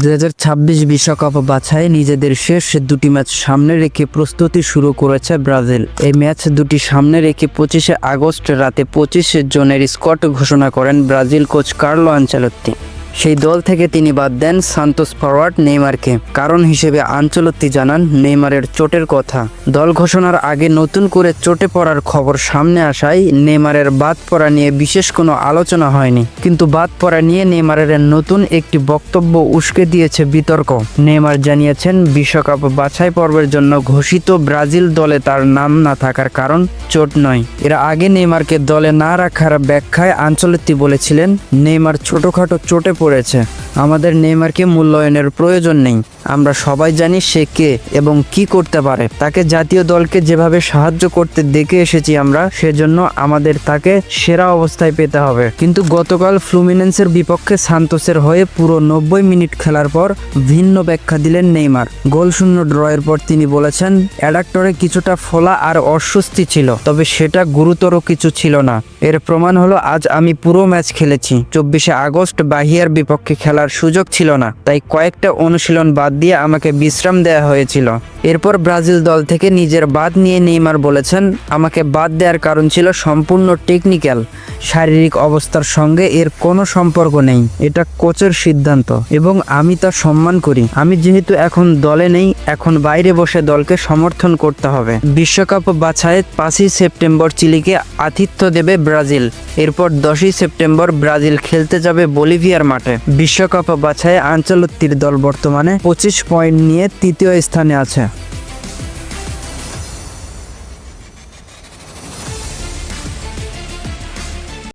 দু হাজার ছাব্বিশ বিশ্বকাপ বাছাই নিজেদের শেষ দুটি ম্যাচ সামনে রেখে প্রস্তুতি শুরু করেছে ব্রাজিল। এই ম্যাচ দুটি সামনে রেখে পঁচিশে আগস্ট রাতে পঁচিশ জনের স্কট ঘোষণা করেন ব্রাজিল কোচ কার্লো আঞ্চলত্তি সেই দল থেকে তিনি বাদ দেন সান্তোস ফরওয়ার্ড নেইমারকে, কারণ হিসেবে আঞ্চলত্তি জানান নেইমারের চোটের কথা। দল ঘোষণার আগে নতুন করে চোটে পড়ার খবর সামনে আসায় নেইমারের বাদ পড়া নিয়ে বিশেষ কোনো আলোচনা হয়নি। কিন্তু বাদ পড়া নিয়ে নেইমারের নতুন একটি বক্তব্য উস্কে দিয়েছে বিতর্ক। নেইমার জানিয়েছেন, বিশ্বকাপ বাছাই পর্বের জন্য ঘোষিত ব্রাজিল দলে তার নাম না থাকার কারণ চোট নয়। এর আগে নেইমারকে দলে না রাখার ব্যাখ্যায় আঞ্চলত্তি বলেছিলেন, নেইমার ছোটখাটো চোটে পড়েছে। আমাদের নেইমারকে মূল্যায়নের প্রয়োজন নেই। আমরা সবাই জানি সে কে এবং কি করতে পারে। তাকে জাতীয় দলকে যেভাবে সাহায্য করতে দেখে এসেছি আমরা, সেজন্য আমাদের তাকে সেরা অবস্থায় পেতে হবে। কিন্তু গতকাল ফ্লুমিনেন্সের বিপক্ষে সান্তোসের হয়ে পুরো নব্বই মিনিট খেলার পর ভিন্ন ব্যাখ্যা দিলেন নেইমার। গোল শূন্য ড্রয়ের পর তিনি বলেছেন, অ্যাডাক্টরে কিছুটা ফোলা আর অস্বস্তি ছিল, তবে সেটা গুরুতর কিছু ছিল না। এর প্রমাণ হলো, আজ আমি পুরো ম্যাচ খেলেছি। চব্বিশে আগস্ট বাহিয়ার বিপক্ষে খেলার সুযোগ ছিল না, তাই কয়েকটা অনুশীলন বাদ দিয়ে আমাকে বিশ্রাম দেওয়া হয়েছিল। এরপর ব্রাজিল দল থেকে নিজের বাদ নিয়ে নেইমার বলেছেন, আমাকে বাদ দেওয়ার কারণ ছিল সম্পূর্ণ টেকনিক্যাল, শারীরিক অবস্থার সঙ্গে এর কোনো সম্পর্ক নেই। এটা কোচের সিদ্ধান্ত এবং আমি তা সম্মান করি। আমি যেহেতু এখন দলে নেই, এখন বাইরে বসে দলকে সমর্থন করতে হবে। বিশ্বকাপ বাছাই পাঁচই সেপ্টেম্বর চিলিকে আতিথ্য দেবে ব্রাজিল। এরপর দশই সেপ্টেম্বর ব্রাজিল খেলতে যাবে বলিভিয়ার মাঠে। বিশ্বকাপ বাছাই আঞ্চলত্তির দল বর্তমানে পঁচিশ পয়েন্ট নিয়ে তৃতীয় স্থানে আছে।